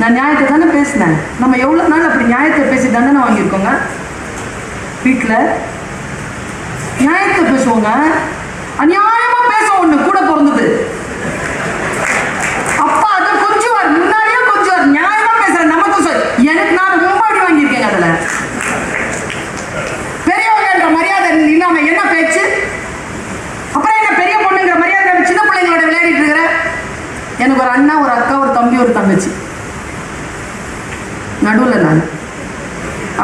நான் நியாயத்தை தானே பேசினேன். நம்ம எவ்வளோ நாள் அப்படி நியாயத்தை பேசி தண்டனை வாங்கியிருக்கோங்க? வீட்டில் நியாயத்தை பேசுவோங்க. அநியாயமாக பேசுவோம் ஒன்று கூட பிறந்தது. அப்பா அதை கொஞ்சம் முன்னாடியே கொஞ்சம் நியாயமாக பேசுற நமக்கு சொல். எனக்கு நான் ரொம்ப அடி வாங்கியிருக்கேன் அதில். பெரியவங்கன்ற மரியாதை இல்லாமல் என்ன பேச்சு? அப்புறம் என்ன பெரிய பொண்ணுங்கிற மரியாதை சின்ன பிள்ளைங்களோட விளையாடிட்டு இருக்கிற? எனக்கு ஒரு அண்ணா ஒரு அக்கா ஒரு தம்பி ஒரு தங்கச்சி. நடுவில் நான்.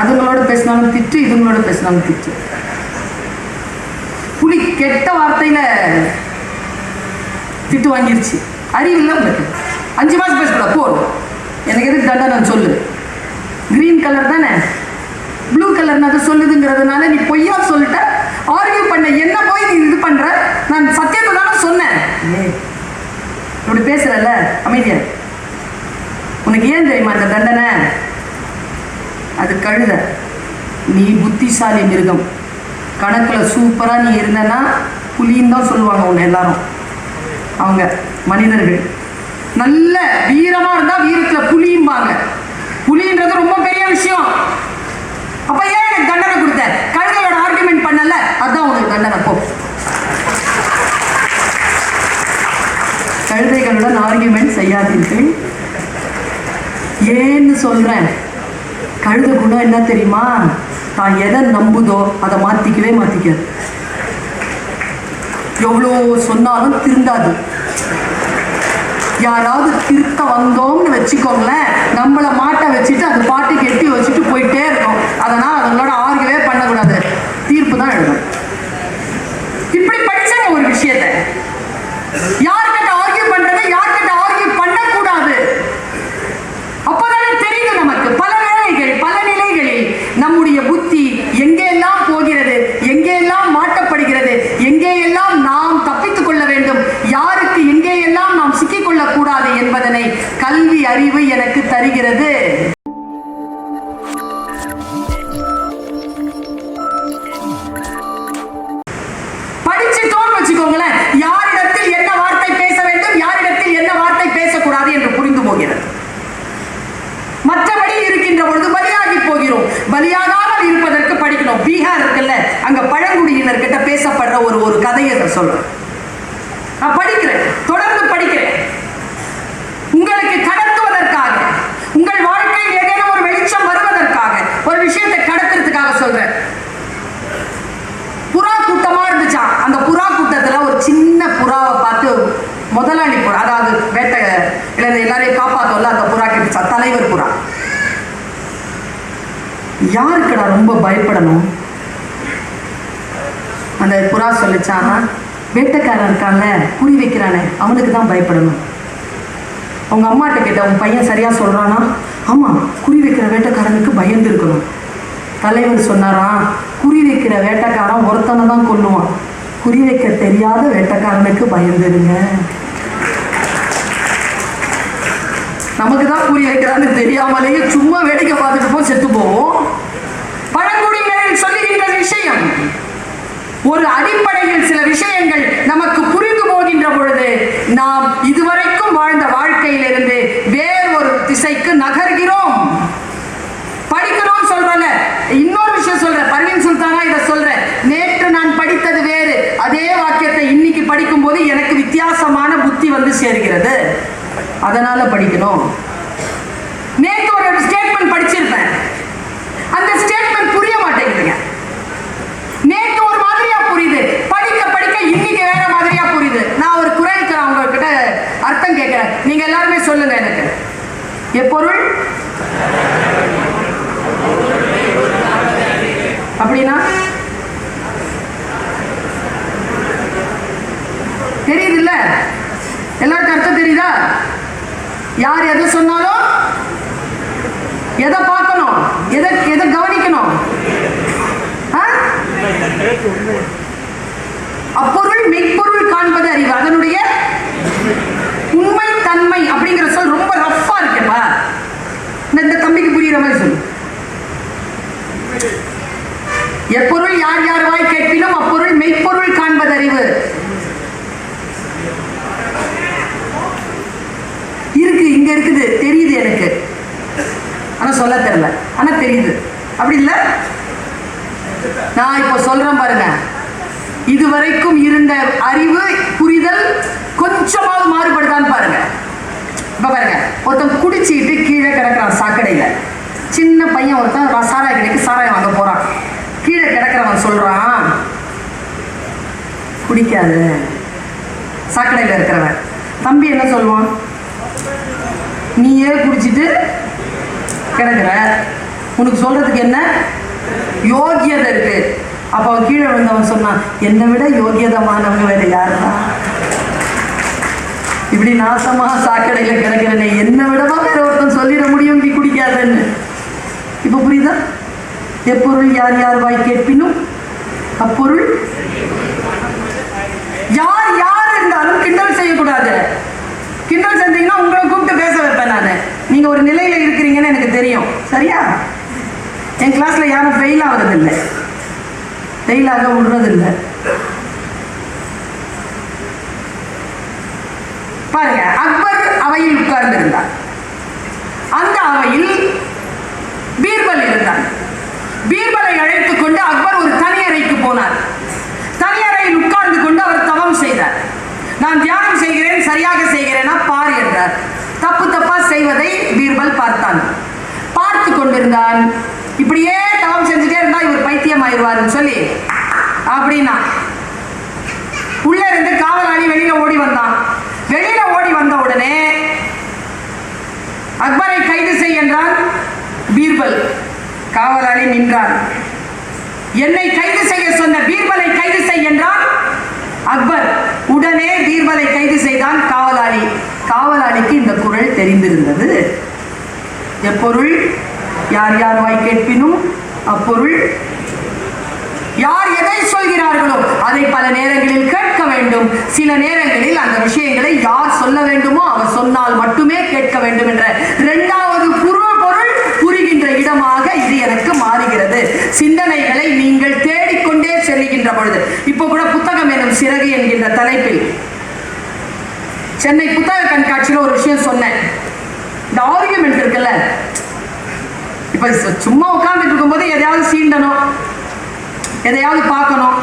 அதுங்களோட பேசினாலும் திட்டு இதுங்களோட பேசினாலும் திட்டு. புலி கெட்ட வார்த்தையில திட்டு வாங்கிருச்சு. அறிவு இல்லை உங்களுக்கு. அஞ்சு மாசம் பேசக்கூடாது போதும் எனக்கு எதுக்கு தண்டனை சொல்லு. கிரீன் கலர் தானே. ப்ளூ கலர்னு அது சொல்லுதுங்கிறதுனால நீ பொய்யா சொல்லிட்ட ஆர்கியூ பண்ண என்ன போய் நீ இது பண்ற? நான் சத்தியத்தை தானே சொன்னேன். இப்படி பேசுறல்ல அமைதியா. உனக்கு ஏன் தெரியுமா இந்த தண்டனை? அது கழுத. நீ புத்திசாலி மிருகம். கணக்கில் சூப்பராக நீ இருந்தனா புலின்னு தான் சொல்லுவாங்க அவங்க எல்லாரும். அவங்க மனிதர்கள். நல்ல வீரமாக இருந்தால் வீரத்தில் புலியும்பாங்க புலின்றது ரொம்ப பெரிய விஷயம். அப்போ ஏன் எனக்கு தண்டனை கொடுத்த? கழுதையோட ஆர்குமெண்ட் பண்ணல? அதான் உனக்கு தண்டனை போ. கழுதைகளுடன் ஆர்குமெண்ட் செய்யாதீர்கள். ஏன்னு சொல்கிறேன் கழுத குணம் என்ன தெரியுமா? தான் எதை நம்புதோ அதை மாற்றிக்கவே மாற்றிக்காது எவ்வளோ சொன்னாலும் திருந்தாது. யாராவது திருத்த வந்தோம்னு வச்சுக்கோங்களேன். நம்மளை மாட்டை வச்சுட்டு அது பாட்டு கெட்டி வச்சுட்டு போயிட்டே இருக்கும். அதனால் அதுங்களோட ஆர்கவே பண்ணக்கூடாது. தீர்ப்பு தான் எழுதணும். இப்படி படித்தாங்க ஒரு விஷயத்தை யார்கிட்ட ஆர்கியூ பண்றதை யார்கிட்ட ஆர்கியூ பண்ணக்கூடாது அப்போதானே தெரியுது நமக்கு பல வேளைகள் பல நிலைகளில் நம்முடைய புத்தி எங்கெல்லாம் போகிறது எங்கெல்லாம் மாட்டப்படுகிறது எங்கேயெல்லாம் நாம் தப்பித்துக் கொள்ள வேண்டும் யாருக்கு எங்கேயெல்லாம் நாம் சிக்கிக்கொள்ளக் கூடாது என்பதனை கல்வி அறிவு எனக்கு தருகிறது. படிச்சிட்டோம்னு வச்சுக்கோங்களேன். யாரிடத்தில் என்ன வார்த்தை பேச வேண்டும் யாரிடத்தில் என்ன வார்த்தை பேசக்கூடாது என்று புரிந்து போகிறது. மற்றபடி இருக்கின்ற பொழுது பலியாகி போகிறோம். பலியாகாமல் இருப்பதற்கு படிக்கணும். பீகார் இருக்குல்ல அங்க பழங்குடியினர்கிட்ட பேசப்படுற ஒரு ஒரு கதையை சொல்றேன். நான் படிக்கிறேன். தொடர்ந்து படிக்கிறேன் உங்களுக்கு கடத்துவதற்காக உங்கள் வாழ்க்கையில் ஏதேனும் ஒரு வெளிச்சம் வருவதற்காக ஒரு விஷயத்தை கடத்துறதுக்காக சொல்றேன். புறா கூட்டமா இருந்துச்சாம் அந்த புறா கூட்டத்துல ஒரு சின்ன புறாவை பார்த்து முதலாளி புறா அதாவது வேட்டை இல்லை எல்லாரையும் காப்பாத்தோம்ல அந்த புறா கிட்டுச்சா தலைவர் புறா. யாருக்குடா ரொம்ப பயப்படணும்? அந்த புறா சொல்லிச்சா வேட்டைக்காரன் இருக்கான்ல குறி வைக்கிறானே அவனுக்கு தான் பயப்படணும். அவங்க அம்மாட்ட கேட்ட உன் பையன் சரியா சொல்றானா? ஆமா குறி வைக்கிற வேட்டைக்காரனுக்கு பயந்து இருக்கணும். தலைவர் சொன்னாராம் குறி வைக்கிற வேட்டைக்காரன் ஒருத்தனை தான் கொல்லுவான். குறி வைக்க தெரியாத வேட்டைக்காரனுக்கு பயந்துருங்க நமக்கு தான் குறி வைக்கிறான்னு தெரியாமலேயே சும்மா வேடிக்கை பார்த்துட்டு போ செத்து போவோம். பழங்குடியினரில் சொல்லுகின்ற விஷயம் ஒரு அடிப்படையில் சில விஷயங்கள் நமக்கு புரிந்து போகின்ற பொழுது நாம் இதுவரை வாழ்ந்த வாழ்க்கையிலிருந்து வேறொரு திசைக்கு நகர்கிறோம் படிக்கணும்னு சொல்றேன்ல இன்னொரு விஷயம் சொல்றேன் பர்வீன் சுல்தானா இதை சொல்றேன் நேற்று நான் படித்தது வேறு அதே வாக்கியத்தை இன்னைக்கு படிக்கும்போது எனக்கு வித்தியாசமான புத்தி வந்து சேர்கிறது. அதனால படிக்கணும். நேற்று ஒரு ஸ்டேட்மெண்ட் படிச்சிருப்பேன். அந்த ஸ்டேட்மெண்ட் புரிய மாட்டேங்குதுங்க. நேற்று ஒரு மாதிரியா புரியுது. படிக்க படிக்க இன்னைக்கு வேற மாதிரியா புரியுது. நான் ஒரு குரலுக்கு நான் உங்ககிட்ட அர்த்தம் கேட்கிறேன். நீங்க எல்லாருமே சொல்லுங்க எனக்கு. எப்பொருள் அப்படின்னா தெரியுது இல்ல. எல்லாருக்கும் அர்த்தம் தெரியுதா? யார் எதை சொன்னாலும் எதை பார்க்கணும்? எதை எதை கவனிக்கணும்? அப்பொருள் மெய்ப்பொருள் காண்பது அறிவு. அதனுடைய உண்மை தன்மை அப்படிங்கிற சொல் ரொம்ப ரஃப்பா இருக்கேப்பா இந்த தம்பிக்கு புரியுற மாதிரி சொல்லு. எப்பொருள் யார் யார் வாய் கேட்பினும் அப்பொருள் மெய்ப்பொருள் காண்பது அறிவு இருக்கு இங்கே இருக்குது தெரியுது எனக்கு. ஆனால் சொல்ல தெரியல. ஆனா தெரியுது. அப்படி இல்லை? நான் இப்போ சொல்றேன் பாருங்க. இதுவரைக்கும் இருந்த அறிவு புரிதல் கொஞ்சமாவது மாறுபடுதான்னு பாருங்க. இப்போ பாருங்க. ஒருத்தன் குடிச்சிட்டு கீழே கிடக்கிறான் சாக்கடையில. சின்ன பையன் ஒருத்தன் ர- சாராய கடைக்கு சாராயம் வாங்க போறான். கீழே கிடக்கிறவன் சொல்றான் குடிக்காது. சாக்கடையில இருக்கிறவன். தம்பி என்ன சொல்லுவான்? நீயே குடிச்சிட்டு கிடக்குற. உனக்கு சொல்கிறதுக்கு என்ன? யோகியதை இருக்கு. அப்போ அவன் கீழே விழுந்தவன் சொன்னான் என்னை விட யோகியதமானவங்க வேற தான் இப்படி நாசமாக சாக்கடையில் கிடக்கிறனே என்னை விடவா வேற ஒருத்தன் சொல்லிட முடியும் நீ குடிக்காதன்னு. இப்போ புரியுதா? எப்பொருள் யார் யார் வாய் கேட்பினும் அப்பொருள் யார் யார் இருந்தாலும் கிண்டல் செய்யக்கூடாது கிண்டல் செஞ்சீங்கன்னா உங்களை கூப்பிட்டு பேச வைப்பேன் நான் நீங்கள் ஒரு நிலையில் இருக்கிறீங்கன்னு எனக்கு தெரியும். சரியா? என் கிளாஸில் யாரும் ஃபெயில் ஆகிறதில்லை ஃபெயிலாக விடுறதில்லை பாருங்க அக்பர் அவையில் உட்கார்ந்திருந்தார். அந்த அவையில் பீர்பல் இருந்தார். பீர்பலை அழைத்துக் கொண்டு அக்பர் ஒரு தனி அறைக்கு போனார். தனி அறையில் உட்கார்ந்து கொண்டு அவர் தவம் செய்தார். நான் தியானம் செய்கிறேன் சரியாக செய்கிறேனா? பார் என்றார். செய்வதை பீர்பல் பார்த்தான். பார்த்து கொண்டிருந்தான். இப்படியே தவம் செஞ்சுட்டே இருந்தா இவர் பைத்தியம் ஆயிடுவாருன்னு சொல்லி. அப்படின்னா உள்ள இருந்து காவலாளி வெளியில ஓடி வந்தான். வெளியில ஓடி வந்த உடனே அக்பரை கைது செய் என்றான் பீர்பல் காவலாளி நின்றான். என்னை கைது செய்ய சொன்ன பீர்பலை கைது செய் என்றான் அக்பர். உடனே பீர்பலை கைது செய்தான் காவலாளி காவலாளிக்கு இந்த குரல் தெரிந்திருந்தது. எப்பொருள்? யார் யார் வாய் கேட்பினும் அப்பொருள்? யார் எதை சொல்கிறார்களோ அதை பல நேரங்களில் கேட்க வேண்டும். சில நேரங்களில் அந்த விஷயங்களை யார் சொல்ல வேண்டுமோ அவர் சொன்னால் மட்டுமே கேட்க வேண்டும் என்ற இரண்டாவது புரு பொருள் புரிகின்ற இடமாக இது எனக்கு மாறுகிறது. சிந்தனைகளை நீங்கள் தேடிக்கொண்டே செல்கின்ற பொழுது. இப்போ கூட புத்தகம் எனும் சிறகு என்கின்ற தலைப்பில் சென்னை புத்தக கண்காட்சியில் ஒரு விஷயம் சொன்னேன். இந்த ஆர்கியூமெண்ட் இருக்குல்ல? இப்போ சும்மா உட்காந்துட்டு இருக்கும்போது எதையாவது சீண்டணும். எதையாவது பார்க்கணும்.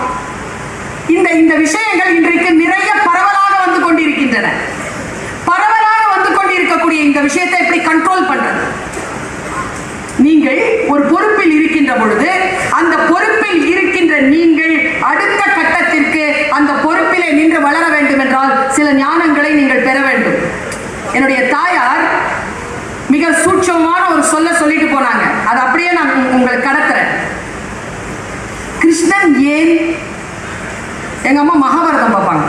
இந்த இந்த விஷயங்கள் இன்றைக்கு நிறைய பரவலாக வந்து கொண்டிருக்கின்றன. பரவலாக வந்து கொண்டிருக்கக்கூடிய இந்த விஷயத்தை எப்படி கண்ட்ரோல் பண்றது? நீங்கள் ஒரு பொறுப்பில் இருக்கின்ற பொழுது அந்த பொறுப்பில் இருக்கின்ற நீங்கள் அடுத்த கட்டத்திற்கு அந்த வழியிலே நின்று வளர வேண்டும் என்றால் சில ஞானங்களை நீங்கள் பெற வேண்டும். என்னுடைய தாயார் மிக சூட்சமான ஒரு சொல்ல சொல்லிட்டு போனாங்க. அது அப்படியே நான் உங்க- உங்களுக்கு கடத்துறேன். கிருஷ்ணன் ஏன் எங்க அம்மா மகாபாரதம் பார்ப்பாங்க.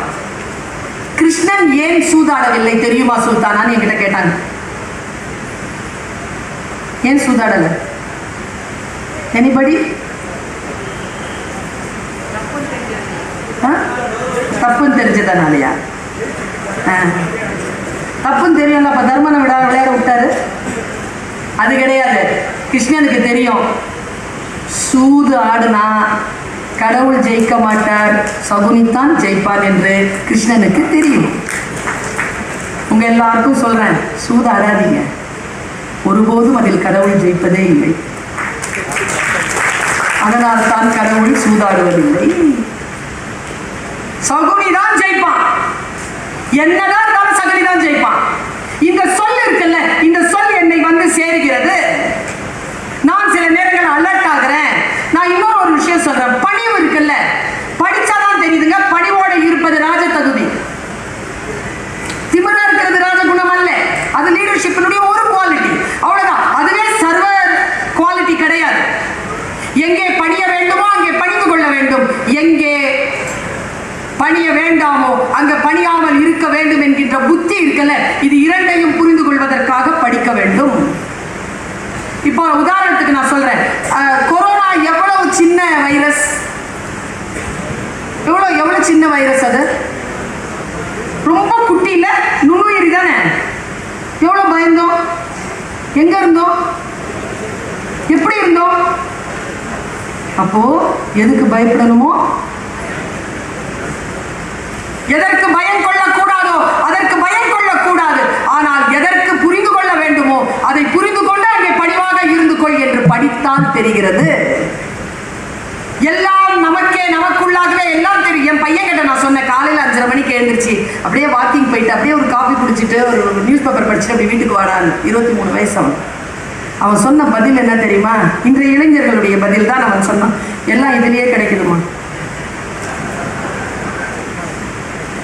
கிருஷ்ணன் ஏன் சூதாடவில்லை? தெரியுமா சுல்தானான்னு என்கிட்ட கேட்டாங்க. ஏன் சூதாடலை? எனிபடி தப்புன்னு தெரிஞ்சதுனாலயா? தப்புன்னு தெரியும்ல அப்ப தர்மனை விட விளையாட விட்டாரு? அது கிடையாது. கிருஷ்ணனுக்கு தெரியும். சூது ஆடுனா கடவுள் ஜெயிக்க மாட்டார். சகுனித்தான் ஜெயிப்பான் என்று கிருஷ்ணனுக்கு தெரியும். உங்க எல்லாருக்கும் சொல்றேன் சூது ஆடாதீங்க. ஒருபோதும் அதில் கடவுள் ஜெயிப்பதே இல்லை. அதனால் தான் கடவுள் சூதாடுவதில்லை. சகுனி என்னதான் இருந்தாலும் சகுனி தான் ஜெயிப்பான். இந்த சொல் இருக்குல்ல இந்த சொல் என்னை வந்து சேருகிறது. நான் சில நேரங்கள் அலர்ட் ஆகுறேன். நான் இன்னொரு ஒரு விஷயம் சொல்றேன். பணிவு இருக்குல்ல படிச்சாதான் தெரியுதுங்க. பணிவோட இருப்பது ராஜ தகுதி. திமிரா இருக்கிறது ராஜகுணம் அல்ல. அது லீடர்ஷிப்பினுடைய ஒரு குவாலிட்டி அவ்வளவுதான். அதுவே சர்வ குவாலிட்டி கிடையாது. எங்கே பணிய வேண்டுமோ அங்கே பணிந்து கொள்ள வேண்டும். எங்கே பணிய வேண்டாமோ அங்க பணியாமல் இருக்க வேண்டும் என்கின்ற புத்தி இது இரண்டையும் புரிந்து கொள்வதற்காக படிக்க வேண்டும். இப்போ உதாரணத்துக்கு நான் சொல்றேன். கொரோனா எவ்வளவு சின்ன வைரஸ் எவ்வளவு எவ்வளவு சின்ன வைரஸ் அது? ரொம்ப குட்டியில நுண்ணுயிரி தானே? எவ்வளவு பயந்தோம்? எங்க இருந்தோம்? எப்படி இருந்தோம்? அப்போ எதுக்கு பயப்படணுமோ? எதற்கு பயம் கொள்ளக்கூடாதோ அதற்கு பயம் கொள்ளக்கூடாது ஆனால் எதற்கு புரிந்து கொள்ள வேண்டுமோ அதை புரிந்து கொண்டு அங்கே பணிவாக இருந்து தெரிகிறது. எல்லாம் நமக்கே நமக்குள்ளாகவே எல்லாம் தெரியும். என் பையன் கிட்ட நான் சொன்னேன் காலையில் அஞ்சரை மணிக்கு எழுந்திரிச்சு அப்படியே வாக்கிங் போயிட்டு அப்படியே ஒரு காஃபி குடிச்சிட்டு ஒரு நியூஸ் பேப்பர் படிச்சுட்டு அப்படி வீட்டுக்கு வரான்னு இருபத்தி மூணு வயசு அவன் அவன் சொன்ன பதில் என்ன தெரியுமா? இன்றைய இளைஞர்களுடைய பதில் தான் அவன் சொன்னான். எல்லாம் இதுலயே கிடைக்குதுமா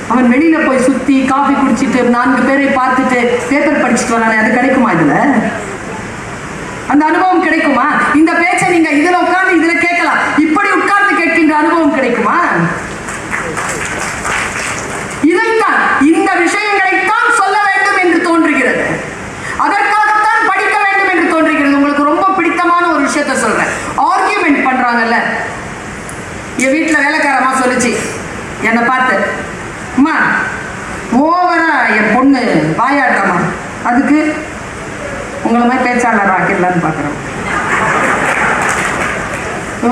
அவன் வெளியில போய் சுத்தி காஃபி குடிச்சிட்டு நான்கு பேரை பார்த்துட்டு பேப்பர் படிச்சுட்டு வரானே அது கிடைக்குமா இதுல? அந்த அனுபவம் கிடைக்குமா? இந்த பேச்சை நீங்க இதுல உட்கார்ந்து இதுல கேட்கலாம். இப்படி உட்கார்ந்து கேட்கின்ற அனுபவம் கிடைக்குமா? இதைத்தான் இந்த விஷயங்களைத்தான் சொல்ல வேண்டும் என்று தோன்றுகிறது. அதற்காகத்தான் படிக்க வேண்டும் என்று தோன்றுகிறது. உங்களுக்கு ரொம்ப பிடித்தமான ஒரு விஷயத்த சொல்றேன். ஆர்கியூமெண்ட் பண்றாங்கல்ல. என் வீட்டில் வேலைக்காரமா சொல்லுச்சு. என்னை பார்த்து அம்மா ஓவரா என் பொண்ணு வாயாடுறம்மா. அதுக்கு உங்களை மாதிரி பேச்சாளர் ஆக்கிடலான்னு பார்க்குறோம். ஓ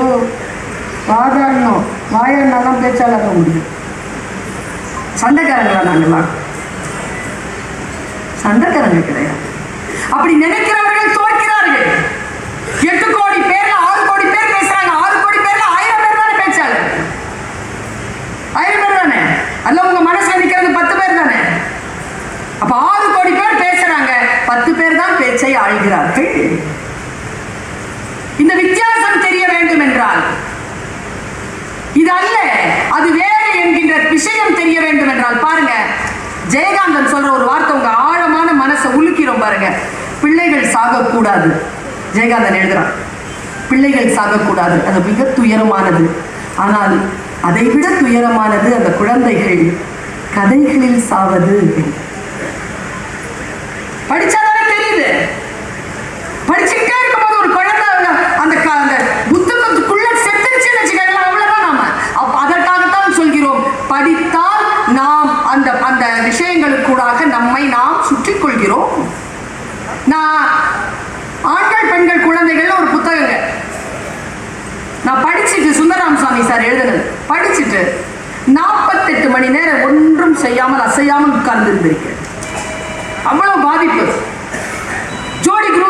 வாதாடணும். வாயாடினா தான் பேச்சாளர் முடியும். சண்டைக்காரங்களா நாங்களாம் சண்டைக்காரங்க கிடையாது. அப்படி நினைக்கிறவர்கள் தோற்கிறார்கள் எட்டு கோடி பேர்ல ஆறு கோடி பேர் பேசுறாங்க ஆறு கோடி பேர்ல ஆயிரம் பேர் தானே பேச்சாளர் ஆயிரம் பேர் தானே அல்ல உங்க மனசுல நிக்கிறது பத்து பேர் தானே அப்ப ஆறு கோடி பேர் பேசுறாங்க பத்து பேர் தான் பேச்சை ஆழ்கிறார்கள். இந்த வித்தியாசம் தெரிய வேண்டும் என்றால் இது அல்ல அது வேறு என்கின்ற விஷயம் தெரிய வேண்டும் என்றால் பாருங்க ஜெயகாந்தன் சொல்ற ஒரு வார்த்தை உங்க ஆழமான மனசை உலுக்கிறோம் பாருங்க. பிள்ளைகள் சாகக்கூடாது. ஜெயகாந்தன் எழுதுறான் பிள்ளைகள் சாகக்கூடாது. அது மிக துயரமானது. ஆனால் அதை விட துயரமானது அந்த குழந்தைகள் கதைகளில் சாவது. படிச்சா படிச்சுக்கிட்டே இருக்கும்போது ஒரு குழந்தை அந்த- அந்த க- அந்த புத்தகத்துக்குள்ள செத்துருச்சுன்னு வச்சுக்கோங்களேன் அவ்வளவுதான் நாம. அப் அதற்காகத்தான் சொல்கிறோம். படித்தால் நாம் அந்த அந்த விஷயங்களுக்கூடாக நம்மை நாம் சுற்றி கொள்கிறோம் நான் ஆண்கள் பெண்கள் குழந்தைகள் ஒரு புத்தகங்க. நான் படிச்சுட்டு சுந்தரராம் சாமி சார் எழுதுனது. படிச்சுட்டு நாற்பத்தெட்டு மணி நேரம் ஒன்றும் செய்யாமல் அசையாமல் உட்கார்ந்து இருந்திருக்கேன் அவ்வளவு பாதிப்பு.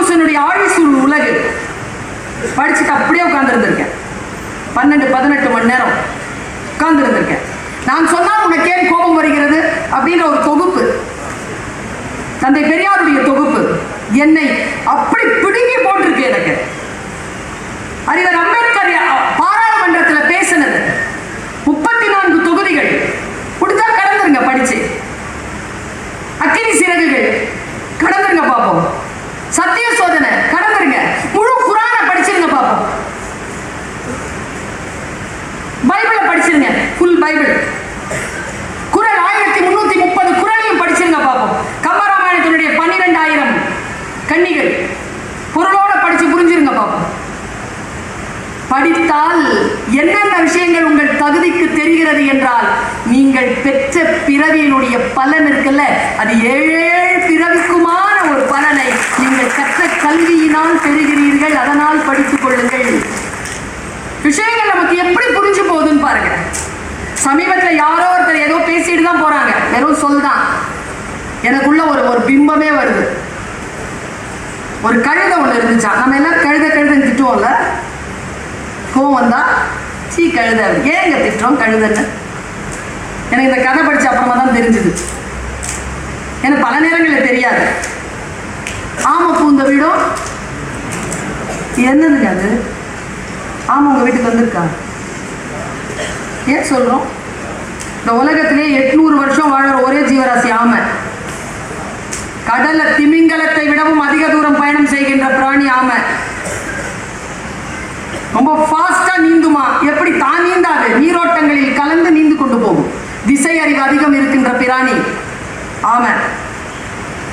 ஜோடி குரூசனுடைய ஆழிசூழ் உலகு. படிச்சுட்டு அப்படியே உட்காந்துருந்துருக்கேன் பன்னெண்டு பதினெட்டு மணி நேரம் உட்காந்துருந்துருக்கேன் நான் சொன்னால் உனக்கு ஏன் கோபம் வருகிறது அப்படின்ற ஒரு தொகுப்பு. தந்தை பெரியாருடைய தொகுப்பு. என்னை அப்படி பிடுங்கி போட்டிருக்கு எனக்கு. அறிவர் அம்பேத்கர் பாராளுமன்றத்தில் பேசினது. முப்பத்தி நான்கு தொகுதிகள். கொடுத்தா கடந்துருங்க படிச்சு. அக்கினி சிறகுகள். சத்திய சோதனை. கடந்துருங்க முழு குரான படிச்சிருங்க பாப்போம். பைபிளை படிச்சிருங்க. Full Bible. குரல் ஆயிரத்தி முன்னூத்தி முப்பது குரலையும் படிச்சிருங்க பார்ப்போம் கம்பராமாயணத்தினுடைய பன்னிரெண்டாயிரம் கன்னிகள். பொருளோட படிச்சு புரிஞ்சிருங்க பார்ப்போம் படித்தால் என்னென்ன விஷயங்கள் உங்கள் தகுதிக்கு தெரிகிறது என்றால் நீங்கள் பெற்ற பிறவியினுடைய பலன் இருக்குல்ல? அது ஏழே பிறவிக்குமான ஒரு பலனை நீங்கள் கற்ற கல்வியினால் பெறுகிறீர்கள் அதனால் படித்துக் கொள்ளுங்கள். விஷயங்கள் நமக்கு எப்படி புரிஞ்சு போகுதுன்னு பாருங்க. சமீபத்தில் யாரோ ஒருத்தர் ஏதோ பேசிட்டு தான் போறாங்க. வெறும் சொல் தான். எனக்குள்ள ஒரு ஒரு பிம்பமே வருது. ஒரு கழுத ஒன்று இருந்துச்சா? நம்ம எல்லாம் கழுத கழுதன்னு திட்டுவோம்ல? கோவம் வந்தா சீ கழுத. ஏங்க திட்டுறோம் கழுதன்னு? எனக்கு இந்த கதை படிச்ச அப்புறமா தான் தெரிஞ்சுது. எனக்கு பல நேரங்களில் தெரியாது. ஆமை பூந்த வீடும் என்னதுங்க அது? ஆமாம் உங்கள் வீட்டுக்கு வந்திருக்கா? ஏன் சொல்கிறோம் இந்த உலகத்திலே எட்நூறு வருஷம் வாழற ஒரே ஜீவராசி ஆமை. கடல்ல திமிங்கலத்தை விடவும் அதிக தூரம் பயணம் செய்கின்ற பிராணி ஆமை. ரொம்ப ஃபாஸ்டா நீந்துமா? எப்படி தான் நீந்தாது? நீரோட்டங்களில் கலந்து நீந்து கொண்டு போகும். திசை அறிவு அதிகம் இருக்கின்ற பிராணி ஆமை.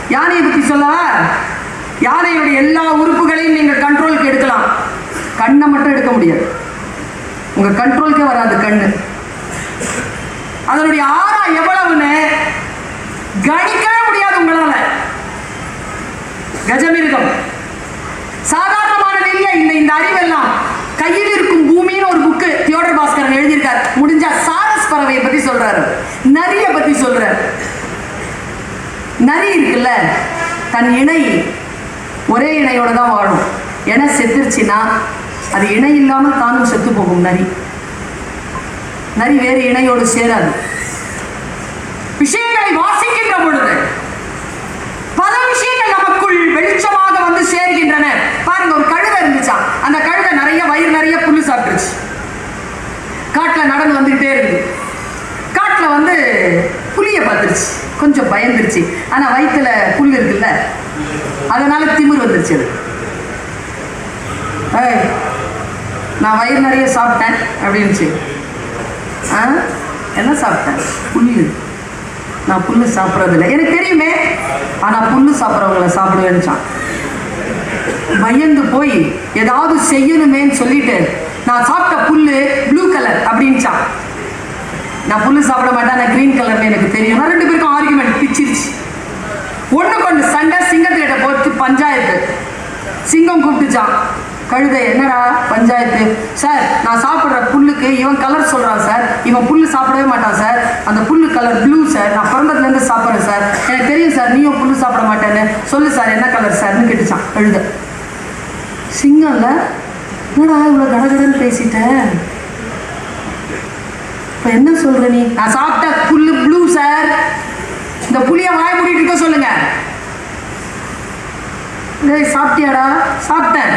யானை பத்தி சொல்லவா? யானையுடைய எல்லா உறுப்புகளையும் நீங்கள் கண்ட்ரோலுக்கு எடுக்கலாம். கண்ணை மட்டும் எடுக்க முடியாது. உங்க கண்ட்ரோலுக்கே வராது கண்ணு. அதனுடைய ஆறா எவ்வளவுன்னு கணிக்கவே முடியாது உங்களால. கஜமிருகம். சாதாரணமானது இல்லை இந்த இந்த அறிவெல்லாம். கையில் இருக்கும் பூமின்னு ஒரு புக்கு தியோடர் பாஸ்கரன் எழுதியிருக்கார். முடிஞ்சா சாரஸ் பறவையை பத்தி சொல்றாரு. நரியை பத்தி சொல்றாரு. நரி இருக்குல்ல? தன் இணை. ஒரே இணையோட தான் வாழும் என செத்துருச்சுன்னா அது இணை இல்லாமல் தானும் செத்து போகும் நரி. நரி வேறு இணையோடு சேராது. விஷயங்களை வாசிக்கின்ற பொழுது பல விஷயங்கள் நமக்குள் வெளிச்சமாக வந்து சேர்கின்றன. பாருங்க ஒரு கழுதை இருந்துச்சா? அந்த கழுதை நிறைய வயிறு நிறைய புல்லு சாப்பிட்டுருச்சு. காட்டில் நடந்து வந்துகிட்டே இருக்குது. காட்டில் வந்து புளியை பார்த்துருச்சு. கொஞ்சம் பயந்துருச்சு. ஆனால் வயிற்றுல புல் இருக்குல்ல? அதனால திமிர் வந்துருச்சு அது நான் வயிறு நிறைய சாப்பிட்டேன் அப்படின்ச்சு ஆ? என்ன சாப்பிட்டேன்? புல்லு நான் புல்லு சாப்பிட்றதில்ல. எனக்கு தெரியுமே ஆனால் புல்லு சாப்பிட்றவங்கள சாப்பிடுவேன்னுச்சான் பயந்து போய் ஏதாவது செய்யணுமேன்னு சொல்லிட்டு நான் சாப்பிட்ட புல்லு ப்ளூ கலர் அப்படின்ச்சான் நான் புல்லு சாப்பிட மாட்டேன் நான் க்ரீன் கலர்னு எனக்கு தெரியும். ரெண்டு பேருக்கும் ஆர்குமெண்ட் பிச்சிருச்சு. ஒன்று கொண்டு சண்டை சிங்கத்துக்கிட்ட போட்டு பஞ்சாயத்து. சிங்கம் கூப்பிட்டுச்சான் கழுதை என்னடா பஞ்சாயத்து? சார் நான் சாப்பிட்ற புல்லுக்கு இவன் கலர் சொல்கிறான் சார். இவன் புல்லு சாப்பிடவே மாட்டான் சார். அந்த புல்லு கலர் ப்ளூ சார். நான் பிறந்ததுலேருந்து சாப்பிட்றேன் சார். எனக்கு தெரியும் சார் நீயும் புல்லு சாப்பிட மாட்டேன்னு. சொல்லு சார் என்ன கலர் சார்னு கேட்டுச்சான் கழுத. சிங்கம்ல என்னடா இவ்வளோ கடகடன்னு பேசிட்டேன் இப்போ என்ன சொல்கிற நீ? நான் சாப்பிட்ட புல்லு ப்ளூ சார். இந்த புளிய வாய் மூடிட்டு இருக்க சொல்லுங்க. ஏய் சாப்பிட்டியாடா? சாப்பிட்டேன்.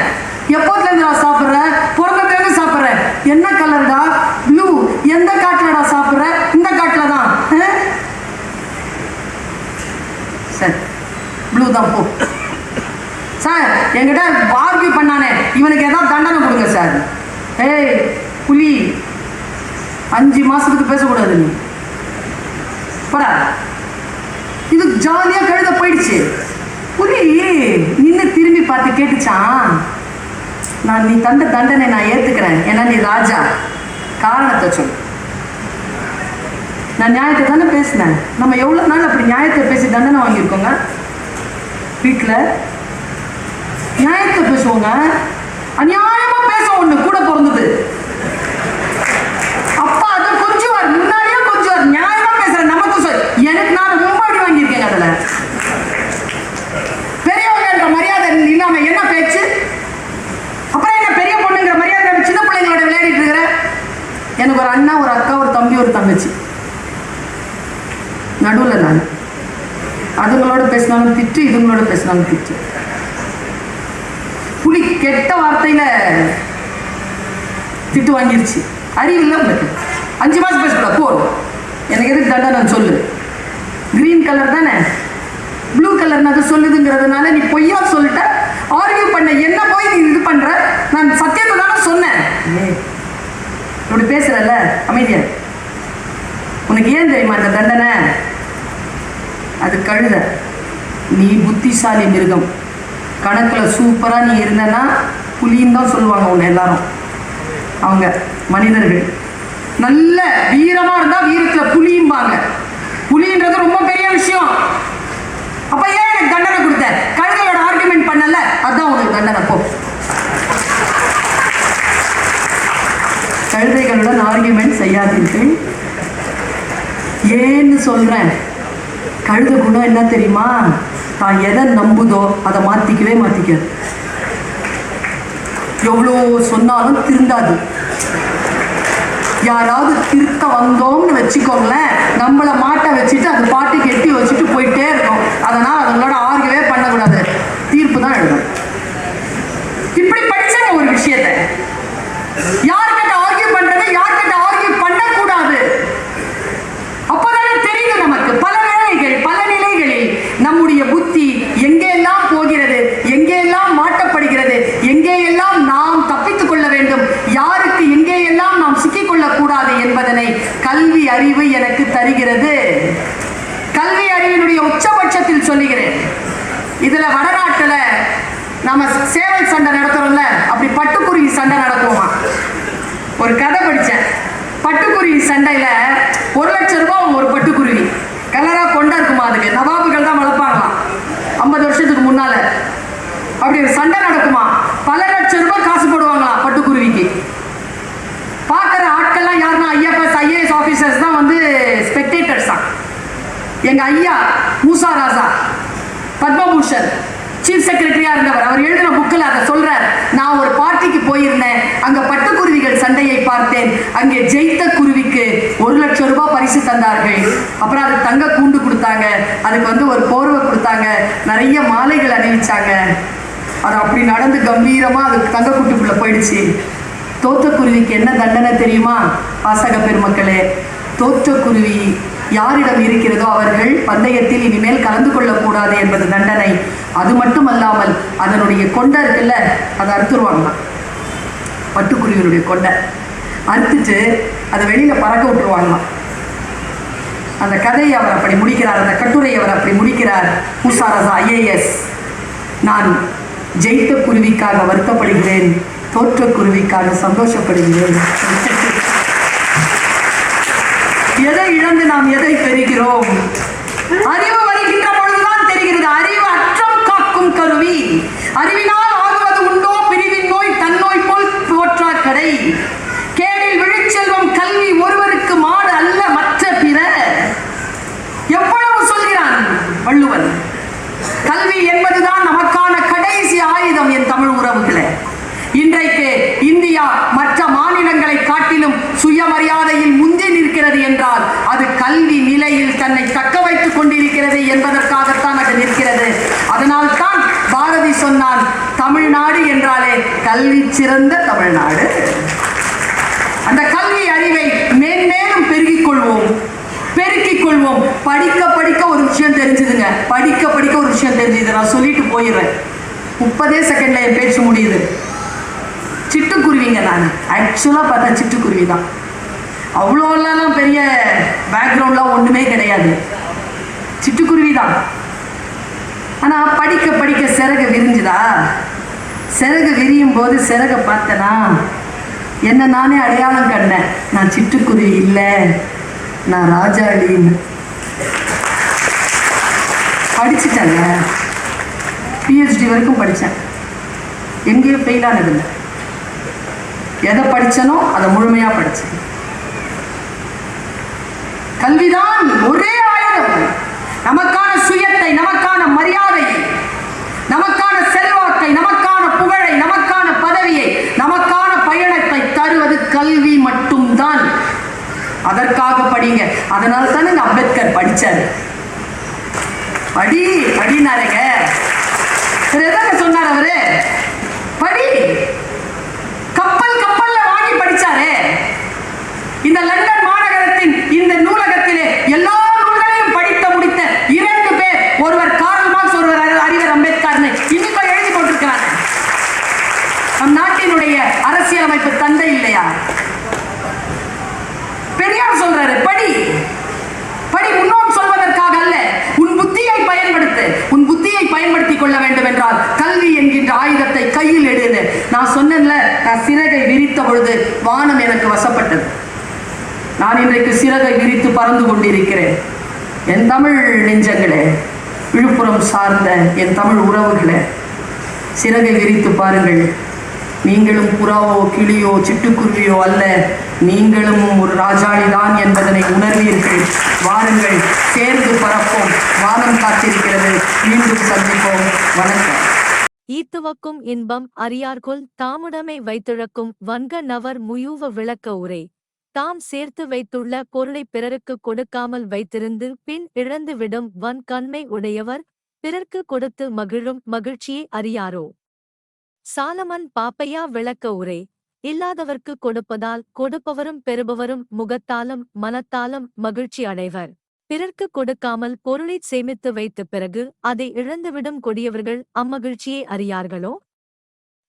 எப்போதுலேருந்து நான் சாப்பிட்றேன் பிறந்ததுலேருந்து சாப்பிட்றேன் என்ன கலர்டா ப்ளூ எந்த காட்டுலடா சாப்பிட்ற? இந்த காட்டில் தான். ஆ? சரி. ப்ளூ தான் போ. சார் என்கிட்ட ஆர்கியூ பண்ணானே. இவனுக்கு ஏதாவது தண்டனை கொடுங்க சார். ஏய் புலி. அஞ்சு மாதத்துக்கு பேசக்கூடாது நீ. போடா. இது ஜாலியாக கழுத போயிடுச்சு. புலி நின்று திரும்பி பார்த்து கேட்டுச்சான் நான் நீ தந்த தண்டனை நான் ஏற்றுக்கிறேன் ஏன்னா நீ ராஜா. காரணத்தை சொல்லு. நான் நியாயத்தை தானே பேசினேன். நம்ம எவ்வளோ நாள் அப்படி நியாயத்தை பேசி தண்டனை வாங்கியிருக்கோங்க? வீட்டில் நியாயத்தை பேசுவோங்க. அநியாயமாக பேச ஒன்று கூட பிறந்தது அப்பா அதை கொஞ்சுவார் முன்னாடியே கொஞ்சுவார் நியாயமா பேசுற நமக்கு சொல் எனக்கு நான் ரொம்ப அடி வாங்கியிருக்கேன் அதுல பெரியவங்கன்ற மரியாதை இல்லாம என்ன பேச்சு அப்புறம் என்ன பெரிய பொண்ணுங்கிற மரியாதை இல்லாம சின்ன பிள்ளைங்களோட விளையாடிட்டு இருக்கிற எனக்கு ஒரு அண்ணா ஒரு அக்கா ஒரு தம்பி ஒரு தங்கச்சி. நடுவில் நான். அதுங்களோட பேசினாலும் திட்டு இதுங்களோட பேசினாலும் திட்டு. புலி கெட்ட வார்த்தையில் திட்டு வாங்கிருச்சு. அறிவு இல்லை உங்களுக்கு. அஞ்சு மாதம் பேசக்கூடாது போதும் எனக்கு எதுக்கு தண்டனை சொல்லு. கிரீன் கலர் தானே? ப்ளூ கலர்னு அது சொல்லுதுங்கிறதுனால நீ பொய்யா சொல்லிட்ட? ஆர்கியூ பண்ண என்ன போய் நீ இது பண்ணுற நான் சத்தியத்தை தானே சொன்னேன். ஏய், இப்படி பேசுறல அமைதியா உனக்கு ஏன் தெரியுமா அந்த தண்டனை? அது கழுத. நீ புத்திசாலி மிருகம். கணக்கில் சூப்பராக நீ இருந்தனா புலின்னு தான் சொல்லுவாங்க உன்னை எல்லாரும். அவங்க மனிதர்கள். நல்ல வீரம் இருந்தால் வீரத்தில் புலியும்பாங்க புலின்றது ரொம்ப பெரிய விஷயம் அப்போ ஏன் எனக்கு தண்டனை கொடுத்த கழுதையோட ஆர்குமெண்ட் பண்ணல அதான் உனக்கு தண்டனை போ கழுதைகளுடன் ஆர்குமெண்ட் செய்யாதீர்கள் சொல்கிறேன் சொல்றேன். கழுத குணம் என்ன தெரியுமா? தான் எதை நம்புதோ அதை மாத்திக்கவே மாத்திக்காது. எவ்வளோ சொன்னாலும் திருந்தாது. யாராவது திருத்த வந்தோம்னு வச்சுக்கோங்களேன். நம்மளை மாட்டை வச்சுட்டு அது பாட்டு கெட்டி வச்சுட்டு போயிட்டே இருக்கும். அதனால் அதுங்களோட ஆர்கவே பண்ணக்கூடாது. தீர்ப்பு தான் எழுதணும். இப்படி படித்தாங்க ஒரு விஷயத்தை யார்கிட்ட ஆர்கியூ பண்றது யார்கிட்ட ஆர்கியூ பண்ணக்கூடாது அப்போதானே தெரியும் நமக்கு பல நிலைகள் பல நிலைகளில் நம்முடைய புத்தி எங்கெல்லாம் போகிறது எங்கெல்லாம் மாட்டப்படுகிறது எங்கேயெல்லாம் நாம் தப்பித்துக் கொள்ள வேண்டும் யாருக்கு எங்கேயெல்லாம் நாம் சிக்கிக்கொள்ளக் கூடாது என்பதனை கல்வி அறிவு எனக்கு தருகிறது கல்வி அறிவினுடைய உச்சபட்சத்தில் சொல்லுகிறேன் இதுல வடநாட்டுல நம்ம சேவல் சண்டை நடத்துறோம்ல அப்படி பட்டுக்குருவி சண்டை நடத்துவோமா? ஒரு கதை படித்தேன் பட்டுக்குருவி சண்டையில் ஒரு லட்சம் ரூபாய் ஒரு பட்டுக்குருவி. கலராக கொண்டா இருக்குமா அதுக்கு? நவாபுகள் தான் வளர்ப்பாங்களாம். ஐம்பது வருஷத்துக்கு முன்னால். அப்படி ஒரு சண்டை நடக்குமா? பல லட்சம் ரூபாய் காசு போடுவாங்களாம் பட்டுக்குருவிக்கு. பார்க்குற ஆட்கள்லாம் யாருன்னா ஐஎஃப்எஸ் ஐஏஎஸ் ஆஃபீஸர்ஸ் தான் வந்து ஸ்பெக்டேட்டர்ஸ் தான் எங்கள் ஐயா மூசா ராசா பத்மபூஷன். சீஃப் செக்ரட்டரியா இருந்தவர். அவர் எழுதின புக்கில் அதை சொல்றார். நான் ஒரு பார்ட்டிக்கு போயிருந்தேன். அங்க பட்டுக்குருவிகள் சண்டையை பார்த்தேன். அங்கே ஜெயித்த குருவிக்கு ஒரு லட்சம் ரூபாய் பரிசு தந்தார்கள். அப்புறம் அது தங்க கூண்டு கொடுத்தாங்க. அதுக்கு வந்து ஒரு போர்வை கொடுத்தாங்க. நிறைய மாலைகள் அணிவிச்சாங்க. அது அப்படி நடந்து கம்பீரமா அது தங்க கூட்டுக்குள்ள போயிடுச்சு. தோத்த குருவிக்கு என்ன தண்டனை தெரியுமா? வாசக பெருமக்களே தோற்ற குருவி யாரிடம் இருக்கிறதோ அவர்கள் பந்தயத்தில் இனிமேல் கலந்து கொள்ளக்கூடாது என்பது தண்டனை. அது மட்டுமல்லாமல் அதனுடைய கொண்டை இருக்குல்ல அதை அறுத்துருவாங்களாம். பட்டுக்குருவியினுடைய கொண்டை. அறுத்துட்டு அதை வெளியில் பறக்க விட்டுருவாங்களாம். அந்த கதையை அவர் அப்படி முடிக்கிறார் அந்த கட்டுரையை அவர் அப்படி முடிக்கிறார். முசாரசா ஐஏஎஸ் நான் ஜெயித்த குருவிக்காக வருத்தப்படுகிறேன் தோற்ற குருவிக்காக சந்தோஷப்படுகிறேன். எதை இழந்து நாம் எதை பெறுகிறோம்? அறிவு வருகின்ற பொழுதுதான் தெரிகிறது. அறிவு அற்றம் காக்கும் கருவி. அறிவினால் ஆகுவது உண்டோ? பிரிவின் நோய் தன்னோய் போல் போற்றா கடை கேடில் விழுச்செல்வம் கல்வி ஒருவருக்கு மாடு அல்ல மற்ற பிற எவ்வளவு சொல்கிறான் வள்ளுவன்? கல்வி என்பதுதான் நமக்கான கடைசி ஆயுதம் என் தமிழ் உறவுகளே. இன்றைக்கு இந்தியா மற்ற மாநிலங்களை காட்டிலும் சுயமரியாதையில் முந்தி நிற்கிறது என்றால் கல்வி நிலையில் தன்னை தக்க வைத்துக் கொண்டிருக்கிறது என்பதற்காகத்தான் அது நிற்கிறது. அதனால் தான் பாரதி சொன்னால் தமிழ்நாடு என்றாலே கல்வி சிறந்த தமிழ்நாடு. அந்த கல்வி அறிவை மேன்மேலும் பெருகிக் கொள்வோம். பெருக்கிக் கொள்வோம். படிக்க படிக்க ஒரு விஷயம் தெரிஞ்சுதுங்க. படிக்க படிக்க ஒரு விஷயம் தெரிஞ்சுது. நான் சொல்லிட்டு போயிடுறேன். முப்பதே செகண்ட்ல என் பேச்சு முடியுது. சிட்டுக்குருவிங்க நான். ஆக்சுவலாக பார்த்தா சிட்டுக்குருவி தான். அவ்வளோலாம் பெரிய பேக்ரவுண்ட்லாம் ஒன்றுமே கிடையாது. சிட்டுக்குருவி தான். ஆனால் படிக்க படிக்க சிறகு விரிஞ்சுதா? சிறகு விரியும் போது சிறகை பார்த்தனா என்ன நானே அடையாளம் கண்டேன். நான் சிட்டுக்குருவி இல்லை நான் ராஜாளின்னு. படிச்சுட்டேங்க. பிஹெச்டி வரைக்கும் படித்தேன் எங்கேயும் ஃபெயிலானதில்லை எதை படித்தனோ அதை முழுமையாக படித்தேன் கல்விதான் ஒரே ஆயுதம் நமக்கான சுயத்தை நமக்கான மரியாதையை நமக்கான செல்வாக்கை நமக்கான புகழை நமக்கான பதவியை நமக்கான பயணத்தை தருவது கல்வி மட்டும்தான். அதற்காக படிங்க. அதனால தானே இந்த அம்பேத்கர் படிச்சாரு. படி படினாருங்க. எதாங்க சொன்னார் அவரு? படி. கப்பல் கப்பல்ல வாங்கி படிச்சாரே. இந்த லண்டன் மாநகரத்தின் இந்த நூலகத்திலே எல்லா நூல்களையும் படித்த முடித்த இரண்டு பேர் ஒருவர் கார்ல் மார்க்ஸ் ஒருவர் அறி- அறிவர் அம்பேத்கர்னு இன்னைக்கு எழுதி போட்டிருக்கிறாங்க நம் நாட்டினுடைய அரசியலமைப்பு தந்தை இல்லையா பெரியார் சொல்றாரு படி படி முன்னோன் சொல்வதற்காக அல்ல உன் புத்தியை பயன்படுத்து உன் புத்தியை பயன்படுத்திக் கொள்ள வேண்டும் என்றால் கல்வி என்கின்ற ஆயுதத்தை கையில் எடுன்னு நான் சொன்னேன்ல நான் சிறகை விரித்த பொழுது வானம் எனக்கு வசப்பட்டது. நான் இன்றைக்கு சிறகை விரித்து பறந்து கொண்டிருக்கிறேன். என் தமிழ் நெஞ்சங்களே விழுப்புரம் சார்ந்த என் தமிழ் உறவுகளே சிறகை விரித்து பாருங்கள். நீங்களும் புறாவோ கிளியோ சிட்டுக்குருவியோ அல்ல. நீங்களும் ஒரு ராஜாளிதான் என்பதனை உணர்வீர்கள். வாருங்கள் சேர்ந்து பறப்போம். வானம் காத்திருக்கிறது. மீண்டும் சந்திப்போம். வணக்கம். ஈத்துவக்கும் இன்பம் அறியார்கொள் தாமுடமை வைத்திழக்கும் வன்க நவர் முயூவ விளக்க உரை. தாம் சேர்த்து வைத்துள்ள பொருளை பிறருக்குக் கொடுக்காமல் வைத்திருந்து பின் இழந்துவிடும் வன் கண்மை உடையவர் பிறர்க்கு கொடுத்து மகிழும் மகிழ்ச்சியை அறியாரோ? சாலமன் பாப்பையா விளக்க உரை. இல்லாதவர்க்கு கொடுப்பதால் கொடுப்பவரும் பெறுபவரும் முகத்தாலும் மனத்தாலும் மகிழ்ச்சி அடைவர். பிறர்க்கு கொடுக்காமல் பொருளைச் சேமித்து வைத்த பிறகு அதை இழந்துவிடும் கொடியவர்கள் அம்மகிழ்ச்சியை அறியார்களோ?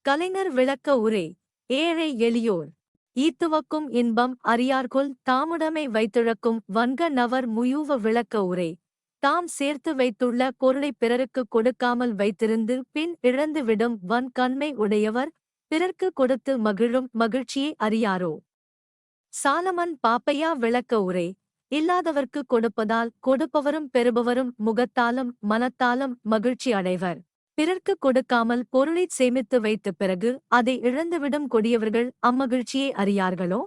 கலைஞர் விளக்க உரை. ஏழை எளியோர். ஈத்துவக்கும் இன்பம் அறியார்கொள் தாமுடமை வைத்திழக்கும் வன்க நவர் முயூவ விளக்க உரை. தாம் சேர்த்து வைத்துள்ள பொருளைப் பிறருக்குக் கொடுக்காமல் வைத்திருந்து பின் இழந்துவிடும் வன் கண்மை உடையவர் பிறர்க்கு கொடுத்து மகிழும் மகிழ்ச்சியை அறியாரோ? சாலமன் பாப்பையா விளக்க உரை. இல்லாதவர்க்கு கொடுப்பதால் கொடுப்பவரும் பெறுபவரும் முகத்தாலும் மனத்தாலும் மகிழ்ச்சி அடைவர். பிறர்க்கு கொடுக்காமல் பொருளைச் சேமித்து வைத்த பிறகு அதை இழந்துவிடும் கொடியவர்கள் அம்மகிழ்ச்சியை அறியார்களோ?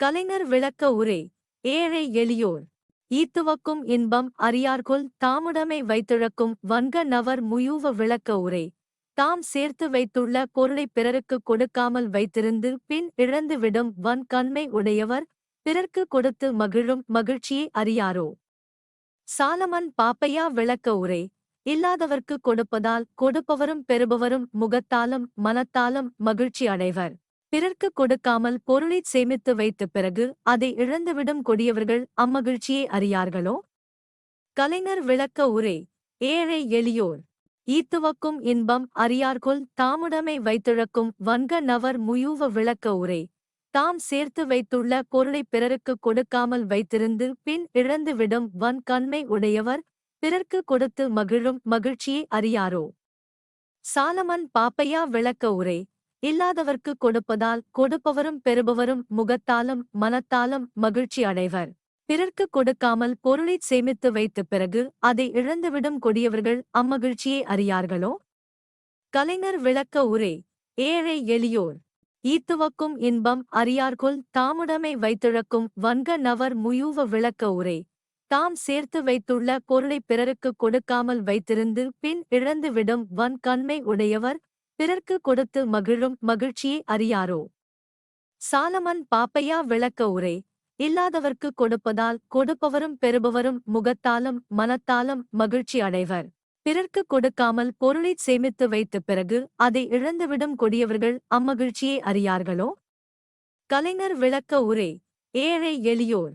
கலைஞர் விளக்க உரை. ஏழை எளியோர். ஈத்துவக்கும் இன்பம் அறியார்கொல் தாமுடமை வைத்திழக்கும் வன்க நவர் முயூவ விளக்க உரை. தாம் சேர்த்து வைத்துள்ள பொருளை பிறருக்கு கொடுக்காமல் வைத்திருந்து பின் இழந்துவிடும் வன்கண்மை உடையவர் பிறர்க்கு கொடுத்து மகிழும் மகிழ்ச்சியை அறியாரோ. சாலமன் பாப்பையா விளக்க உரை. இல்லாதவர்க்கு கொடுப்பதால் கொடுப்பவரும் பெறுபவரும் முகத்தாலும் மனத்தாலும் மகிழ்ச்சி அடைவர். பிறர்க்கு கொடுக்காமல் பொருளைச் சேமித்து வைத்த பிறகு அதை இழந்துவிடும் கொடியவர்கள் அம்மகிழ்ச்சியை அறியார்களோ? கலைஞர் விளக்க உரை ஏழை எளியோர் ஈத்துவக்கும் இன்பம் அறியார்கொள் தாமுடமை வைத்திழக்கும் வன்க நவர் முயூவ விளக்க உரை. தாம் சேர்த்து வைத்துள்ள பொருளை பிறருக்கு கொடுக்காமல் வைத்திருந்து பின் இழந்துவிடும் வன்கண்மை உடையவர் பிறர்க்கு கொடுத்து மகிழும் மகிழ்ச்சியை அறியாரோ? சாலமன் பாப்பையா விளக்க உரை இல்லாதவர்க்கு கொடுப்பதால் கொடுப்பவரும் பெறுபவரும் முகத்தாலும் மனத்தாலும் மகிழ்ச்சி அடைவர். பிறர்க்கு கொடுக்காமல் பொருளைச் சேமித்து வைத்த பிறகு அதை இழந்துவிடும் கொடியவர்கள் அம்மகிழ்ச்சியை அறியார்களோ? கலைஞர் விளக்க உரை ஏழை எளியோர் ஈத்துவக்கும் இன்பம் அறியார்கொள் தாமுடைமை வைத்திழக்கும் வன்க நவர் முயூவ விளக்க உரை. தாம் சேர்த்து வைத்துள்ள பொருளை பிறருக்கு கொடுக்காமல் வைத்திருந்து பின் இழந்துவிடும் வன்கண்மை உடையவர் பிறர்க்கு கொடுத்து மகிழும் மகிழ்ச்சியை அறியாரோ? சாலமன் பாப்பையா விளக்க உரை. இல்லாதவர்க்கு கொடுப்பதால் கொடுப்பவரும் பெறுபவரும் முகத்தாலும் மனத்தாலும் மகிழ்ச்சி அடைவர். பிறர்க்கு கொடுக்காமல் பொருளைச் சேமித்து வைத்த பிறகு அதை இழந்துவிடும் கொடியவர்கள் அம்மகிழ்ச்சியை அறியார்களோ? கலைஞர் விளக்க உரை. ஏழை எளியோர்.